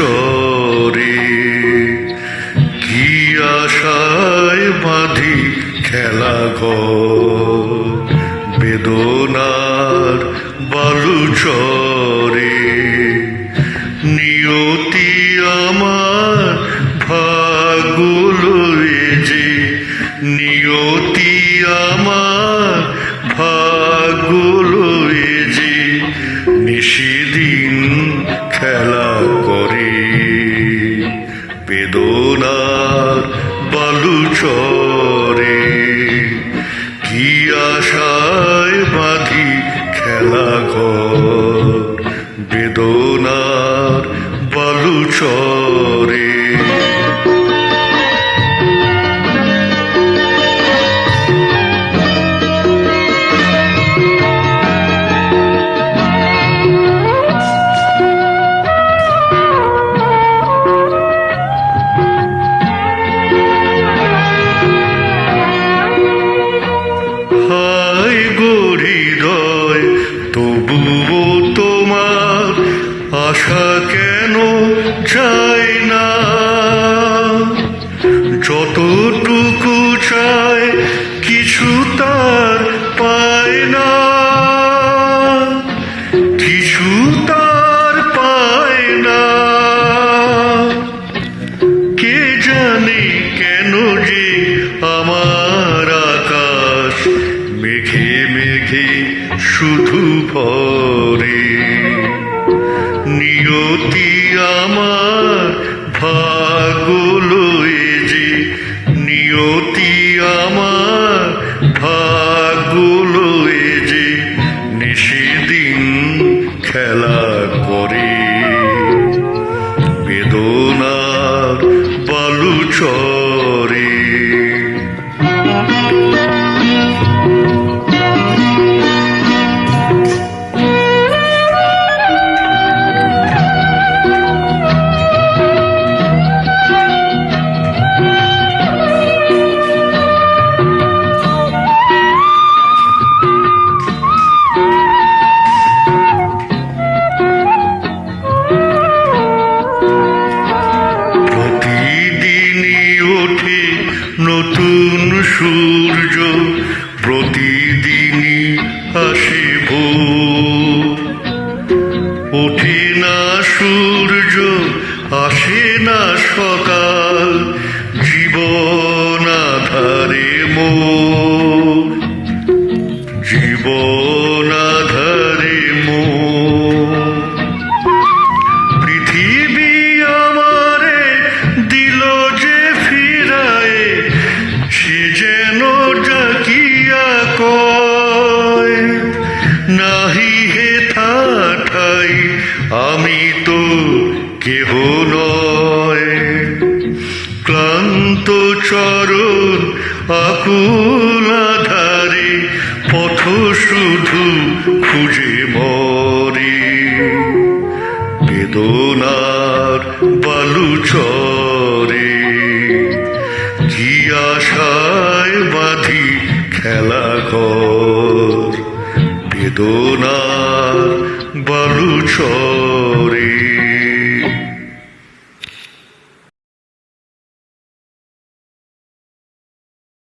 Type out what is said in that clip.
স্বরে কি আশায় বাঁধি খেলা বেদনার বালু চরে নিয়তি আমার ভাগুল যে, নিয়তি আমার ভাগুল যে নিষিদিন বালুচরে। যতটুকু চায়, কিছু তার পায় না। কিছু তার পায় না। কে জানে কেন যে আমার আকাশ মেঘে মেঘে শুধু ভরে নতুন সূর্য প্রতিদিনই আসে ভোর ওঠে না সূর্য আসে না তো কেহ নয়। ক্লান্ত চরণ আকুল আধারে, পথ শুধু খুঁজে মরে। বেদনার বালুচরে কি আশায় বাঁধি খেলা ঘর। বেদনার বালুচরে